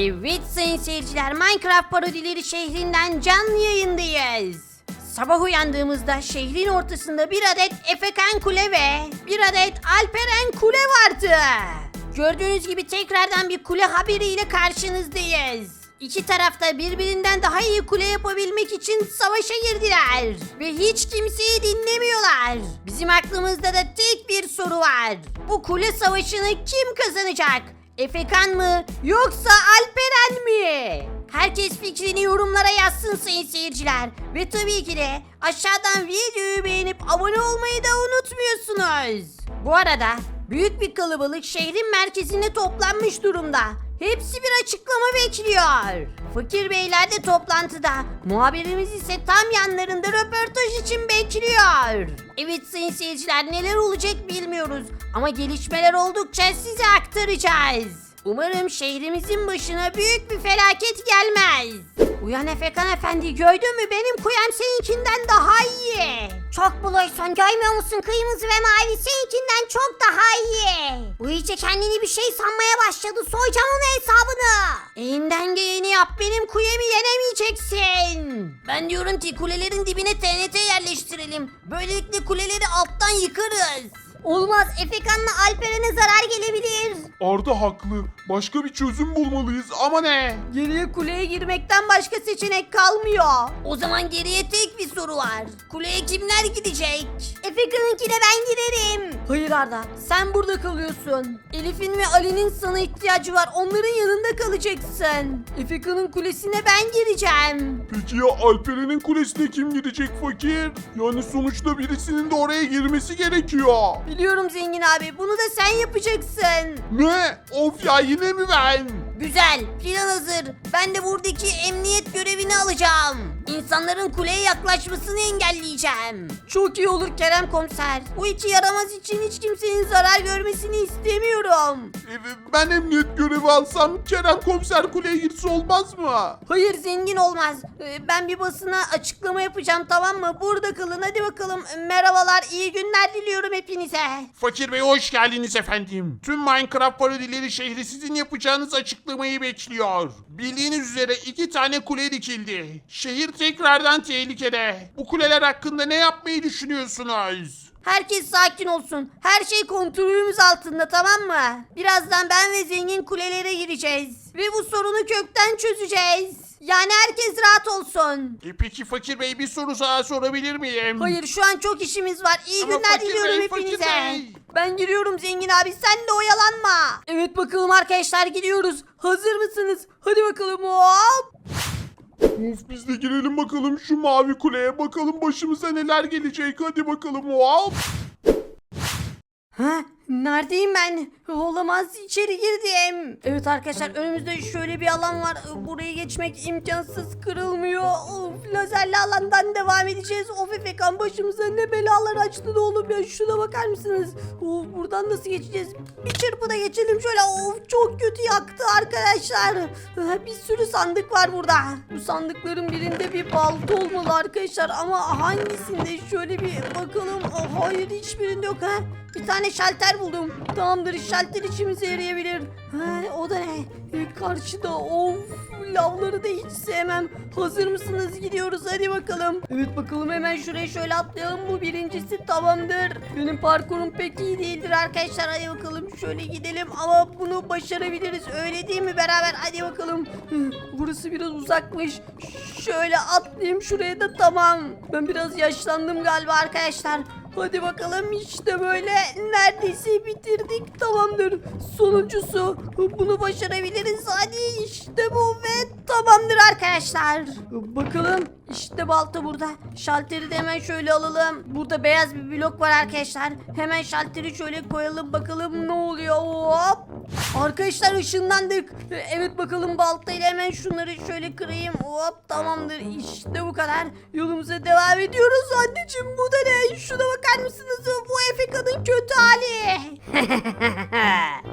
Evet sayın seyirciler Minecraft parodileri şehrinden canlı yayındayız. Sabah uyandığımızda şehrin ortasında bir adet Efekan Kule ve bir adet Alperen Kule vardı. Gördüğünüz gibi tekrardan bir kule haberiyle karşınızdayız. İki tarafta birbirinden daha iyi kule yapabilmek için savaşa girdiler. Ve hiç kimseyi dinlemiyorlar. Bizim aklımızda da tek bir soru var. Bu kule savaşını kim kazanacak? Efekan mı yoksa Alperen mi? Herkes fikrini yorumlara yazsın sayın seyirciler. Ve tabii ki de aşağıdan videoyu beğenip abone olmayı da unutmuyorsunuz. Bu arada büyük bir kalabalık şehrin merkezine toplanmış durumda. Hepsi bir açıklama bekliyor. Fakir beyler de toplantıda. Muhabirimiz ise tam yanlarında röportaj için bekliyor. Evet sayın seyirciler neler olacak bilmiyoruz. Ama gelişmeler oldukça size aktaracağız. Umarım şehrimizin başına büyük bir felaket gelmez. Uyan Efekan Efendi gördün mü benim kuyam seninkinden daha iyi. Çok buluysan görmüyor musun kırmızı ve mavi seninkinden çok daha iyi. Bu iyice kendini bir şey sanmaya başladı soyacağım onun hesabını. Elinden geleni yap benim kulemi yenemeyeceksin. Ben diyorum ki kulelerin dibine TNT yerleştirelim. Böylelikle kuleleri alttan yıkarız. Olmaz Efekan'la Alperen'e zarar gelebilir. Arda haklı. Başka bir çözüm bulmalıyız ama ne? Geriye kuleye girmekten başka seçenek kalmıyor. O zaman geriye tek bir soru var. Kuleye kimler gidecek? Efekan'ınkine ben giderim. Hayır Arda sen burada kalıyorsun. Elif'in ve Ali'nin sana ihtiyacı var. Onların yanında kalacaksın. Efekan'ın kulesine ben gireceğim. Peki ya Alperen'in kulesine kim girecek fakir? Yani sonuçta birisinin de oraya girmesi gerekiyor. Biliyorum zengin abi bunu da sen yapacaksın. Ne? Of ya yine mi ben? Güzel, plan hazır. Ben de buradaki emniyet görevini alacağım. İnsanların kuleye yaklaşmasını engelleyeceğim. Çok iyi olur Kerem komiser. Bu iki yaramaz için hiç kimsenin zarar görmesini istemiyorum. E, Ben emniyet görevi alsam Kerem komiser kuleye girse olmaz mı? Hayır zengin olmaz. Ee, Ben bir basına açıklama yapacağım tamam mı? Burada kalın hadi bakalım. Merhabalar, iyi günler diliyorum hepinize. Fakir Bey hoş geldiniz efendim. Tüm Minecraft parodileri şehri sizin yapacağınız açıklamayı bekliyor. Bildiğiniz üzere iki tane kule dikildi. Şehir tekrardan tehlikede. Bu kuleler hakkında ne yapmayı düşünüyorsunuz? Herkes sakin olsun. Her şey kontrolümüz altında tamam mı? Birazdan ben ve zengin kulelere gireceğiz. Ve bu sorunu kökten çözeceğiz. Yani herkes rahat olsun. E peki Fakir Bey bir soru daha sorabilir miyim? Hayır şu an çok işimiz var. İyi Ama günler Fakir diliyorum Bey, Fakir hepinize. Bey. Ben giriyorum zengin abi sen de oyalanma. Evet bakalım arkadaşlar gidiyoruz. Hazır mısınız? Hadi bakalım hop. Of biz de girelim bakalım şu mavi kuleye bakalım başımıza neler gelecek hadi bakalım hop. Ha? Neredeyim ben? Olamaz içeri girdim. Evet arkadaşlar önümüzde şöyle bir alan var. Buraya geçmek imkansız kırılmıyor. Of lazerli alandan devam edeceğiz. Of efekan başımıza ne belalar açtı da oğlum ya. Şuna bakar mısınız? Of buradan nasıl geçeceğiz? Bir çırpıda geçelim şöyle. Of çok kötü yaktı arkadaşlar. Bir sürü sandık var burada. Bu sandıkların birinde bir balta olmalı arkadaşlar. Ama hangisinde? Şöyle bir bakalım. Hayır hiçbirinde yok ha. Bir tane şalter buldum. Tamamdır şalter işimize yarayabilir. Ha, o da ne? E, karşıda of lavları da hiç sevmem. Hazır mısınız? Gidiyoruz hadi bakalım. Evet bakalım hemen şuraya şöyle atlayalım. Bu birincisi tamamdır. Benim parkurum pek iyi değildir arkadaşlar. Hadi bakalım şöyle gidelim ama bunu başarabiliriz. Öyle değil mi beraber? Hadi bakalım. Burası biraz uzakmış. Şöyle atlayayım şuraya da tamam. Ben biraz yaşlandım galiba arkadaşlar. Hadi bakalım işte böyle. Neredeyse bitirdik. Tamamdır. Sonuncusu. Bunu başarabiliriz. Hadi işte bu ve tamamdır arkadaşlar. Bakalım işte balta burada. Şalteri de hemen şöyle alalım. Burada beyaz bir blok var arkadaşlar. Hemen şalteri şöyle koyalım bakalım ne oluyor hop. Arkadaşlar ışınlandık. Evet bakalım baltayla hemen şunları şöyle kırayım. Hop tamamdır işte bu kadar. Yolumuza devam ediyoruz anneciğim bu da ne? Şuna bakar mısınız? Bu Efeka'nın kötü hali.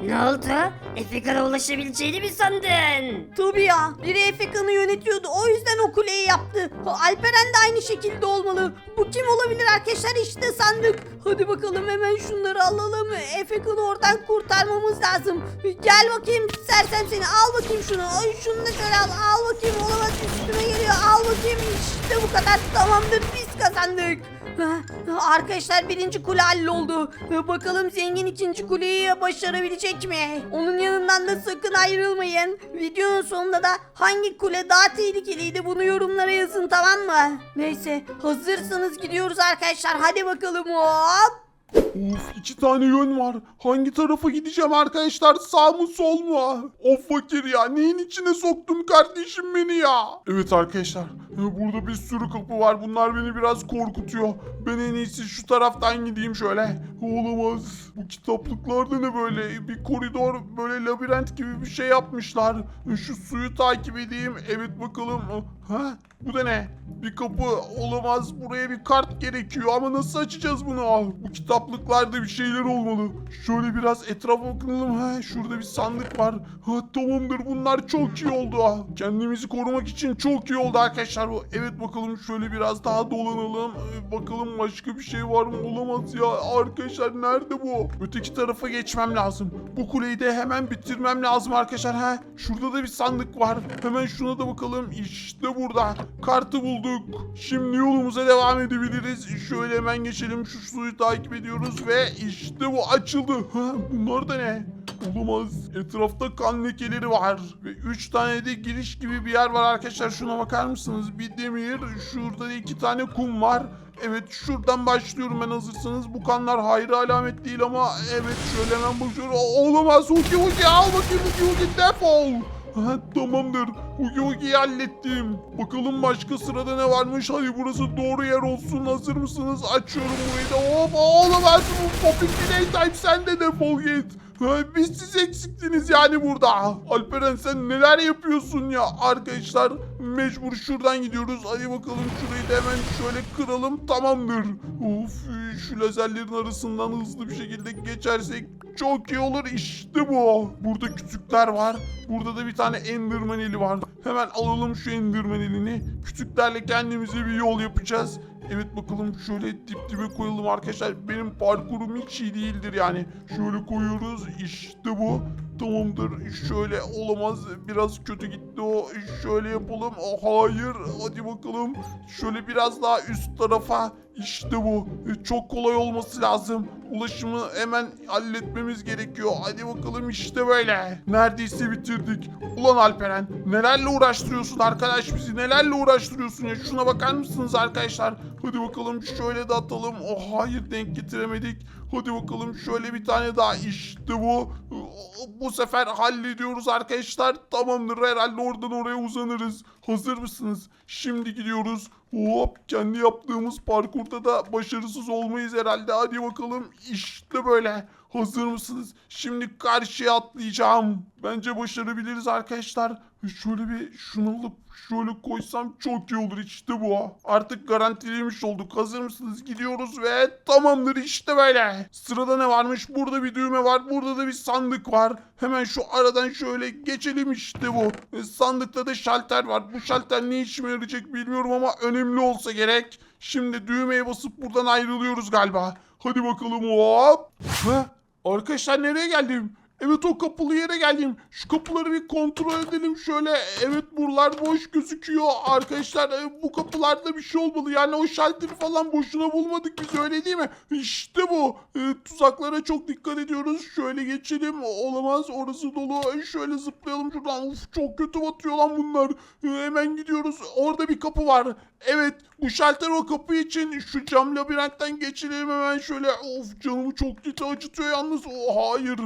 ne oldu? Efekan'a ulaşabileceğini mi sandın? Tabii ya. Biri Efeka'nı yönetiyordu. O yüzden o kuleyi yaptı. Alperen de aynı şekilde olmalı. Bu kim olabilir arkadaşlar? İşte sandık. Hadi bakalım hemen şunları alalım. Efekan'ı oradan kurtarmamız lazım. Gel bakayım sersem seni. Al bakayım şunu. Ay şunu da şöyle al. Al bakayım. Olamaz üstüme geliyor. Al bakayım. İşte bu kadar. Tamamdır biz kazandık. Arkadaşlar birinci kule halloldu. Ha, Bakalım zengin ikinci kuleyi başarabilecek mi? Onun yanından da sakın ayrılmayın. Videonun sonunda da hangi kule daha tehlikeliydi bunu yorumlara yazın tamam mı? Neyse hazırsanız gidiyoruz arkadaşlar. Hadi bakalım hop. Of iki tane yön var. Hangi tarafa gideceğim arkadaşlar? Sağ mı sol mu? Of fakir ya. Neyin içine soktun kardeşim beni ya? Evet arkadaşlar. e, Burada bir sürü kapı var. Bunlar beni biraz korkutuyor. Ben en iyisi şu taraftan gideyim şöyle. Olamaz. Bu kitaplıklarda ne böyle? Bir koridor böyle labirent gibi bir şey yapmışlar. Şu suyu takip edeyim. Evet bakalım. Ha? Bu da ne? Bir kapı olamaz. Buraya bir kart gerekiyor ama nasıl açacağız bunu? Bu kitaplıklarda bir şeyler olmalı. Şöyle biraz etrafa bakalım. Ha, şurada bir sandık var. Ha, tamamdır. Bunlar çok iyi oldu. Ha. Kendimizi korumak için çok iyi oldu arkadaşlar. Evet bakalım şöyle biraz daha dolanalım. Ee, bakalım başka bir şey var mı? Olamaz ya. Arkadaşlar nerede bu? Öteki tarafa geçmem lazım. Bu kuleyi de hemen bitirmem lazım arkadaşlar. Ha, şurada da bir sandık var. Hemen şuna da bakalım. İşte burada. Kartı bulduk. Şimdi yolumuza devam edebiliriz. Şöyle hemen geçelim. Şu suyu takip ediyoruz ve işte bu açıldı. Ha, bunlar da ne? Olamaz. Etrafta kan lekeleri var. Ve 3 tane de giriş gibi bir yer var arkadaşlar. Şuna bakar mısınız? Bir demir. Şurada da 2 tane kum var. Evet şuradan başlıyorum ben hazırsanız. Bu kanlar hayra alamet değil ama evet şöyle hemen bakıyorum. Olamaz. Huki Huki al bakayım Huki Huki defol. Ha, tamamdır. Huki Huki'yi hallettim. Bakalım başka sırada ne varmış. Hadi burası doğru yer olsun. Hazır mısınız? Açıyorum burayı da. Hop olamaz. Bu Popik Playtime sen de defol git. Biz siz eksiktiniz yani burada. Alperen sen neler yapıyorsun ya? Arkadaşlar mecbur şuradan gidiyoruz. Hadi bakalım şurayı da hemen şöyle kıralım. Tamamdır. Of şu lazerlerin arasından hızlı bir şekilde geçersek çok iyi olur. İşte bu. Burada kütükler var. Burada da bir tane Enderman eli var. Hemen alalım şu Enderman elini. Kütüklerle kendimize bir yol yapacağız. Evet bakalım şöyle dip dibe koyalım arkadaşlar. Benim parkurum hiç iyi değildir yani. Şöyle koyuyoruz. İşte bu. Tamamdır. Şöyle olamaz. Biraz kötü gitti o. Şöyle yapalım. Hayır. Hadi bakalım. Şöyle biraz daha üst tarafa. İşte bu. Çok kolay olması lazım. Ulaşımı hemen halletmemiz gerekiyor. Hadi bakalım işte böyle. Neredeyse bitirdik. Ulan Alperen nelerle uğraştırıyorsun arkadaş bizi nelerle uğraştırıyorsun ya. Şuna bakar mısınız arkadaşlar? Hadi bakalım şöyle de atalım. Oh hayır denk getiremedik. Hadi bakalım şöyle bir tane daha işte bu. Bu sefer hallediyoruz arkadaşlar. Tamamdır herhalde oradan oraya uzanırız. Hazır mısınız? Şimdi gidiyoruz. Hop kendi yaptığımız parkurda da başarısız olmayız herhalde. Hadi bakalım işte böyle. Hazır mısınız? Şimdi karşıya atlayacağım. Bence başarabiliriz arkadaşlar. Şöyle bir şunu alıp şöyle koysam çok iyi olur işte bu. Artık garantilemiş olduk. Hazır mısınız? Gidiyoruz ve tamamdır işte böyle. Sırada ne varmış? Burada bir düğme var. Burada da bir sandık var. Hemen şu aradan şöyle geçelim işte bu. E, Sandıkta da şalter var. Bu şalter ne işime yarayacak bilmiyorum ama önemli olsa gerek. Şimdi düğmeye basıp buradan ayrılıyoruz galiba. Hadi bakalım hop. Ha? Arkadaşlar nereye geldim? Evet o kapılı yere geldim. Şu kapıları bir kontrol edelim şöyle. Evet buralar boş gözüküyor. Arkadaşlar e, bu kapılarda bir şey olmalı. Yani o şalteri falan boşuna bulmadık biz öyle değil mi? İşte bu. E, tuzaklara çok dikkat ediyoruz. Şöyle geçelim. Olamaz orası dolu. E, Şöyle zıplayalım şuradan. Uf çok kötü batıyor lan bunlar. E, hemen gidiyoruz. Orada bir kapı var. Evet bu şalter o kapı için şu cam labirentten geçelim hemen şöyle. Of canımı çok kötü acıtıyor yalnız. Oh, hayır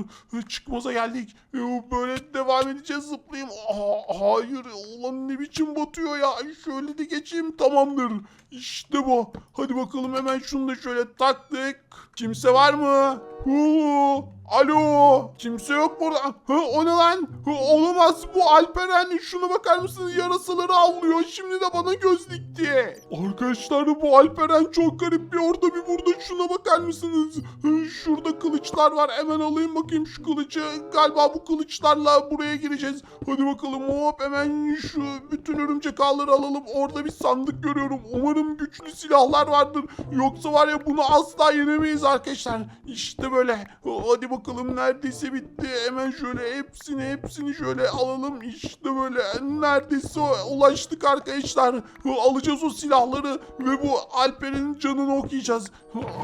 çıkmaza geldik. Ee, Böyle devam edeceğiz zıplayayım. Aa, hayır ulan ne biçim batıyor ya. Şöyle de geçeyim tamamdır. İşte bu. Hadi bakalım hemen şunu da şöyle taktık. Kimse var mı? Oo, alo. Kimse yok burada. Ha, o ne lan? Ha, olamaz. Bu Alperen. Şuna bakar mısınız? Yarasıları avlıyor. Şimdi de bana göz dikti. Arkadaşlar bu Alperen çok garip bir orada bir burada. Şuna bakar mısınız? Ha, Şurada kılıçlar var. Hemen alayım bakayım şu kılıcı. Galiba bu kılıçlarla buraya gireceğiz. Hadi bakalım hop hemen şu bütün örümcek ağları alalım. Orada bir sandık görüyorum. Umarım güçlü silahlar vardır. Yoksa var ya bunu asla yenemeyiz arkadaşlar. İşte böyle. Hadi bakalım neredeyse bitti. Hemen şöyle hepsini hepsini şöyle alalım. İşte böyle neredeyse ulaştık arkadaşlar. Alacağız o silahları ve bu Alper'in canını okuyacağız.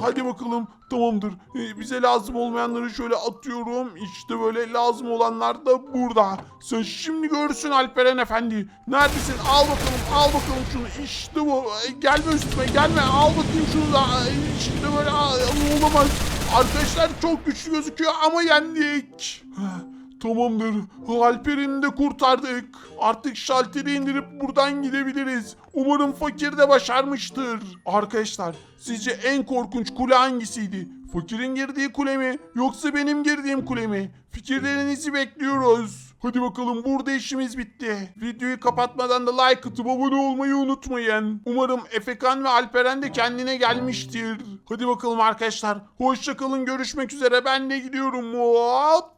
Hadi bakalım. Tamamdır. Ee, Bize lazım olmayanları şöyle atıyorum. İşte böyle lazım olanlar da burada. Sen şimdi görürsün Alperen Efendi. Neredesin? Al bakalım, al bakalım şunu. İşte bu. Ee, Gelme üstüme, gelme. Al bakayım şunu da. Ee, İşte böyle. Olamaz. Arkadaşlar çok güçlü gözüküyor ama yendik. Tamamdır. Alper'ini de kurtardık. Artık şalteri indirip buradan gidebiliriz. Umarım fakir de başarmıştır. Arkadaşlar sizce en korkunç kule hangisiydi? Fakirin girdiği kule mi? Yoksa benim girdiğim kule mi? Fikirlerinizi bekliyoruz. Hadi bakalım burada işimiz bitti. Videoyu kapatmadan da like atıp abone olmayı unutmayın. Umarım Efekan ve Alperen de kendine gelmiştir. Hadi bakalım arkadaşlar. Hoşçakalın görüşmek üzere. Ben de gidiyorum. Hop.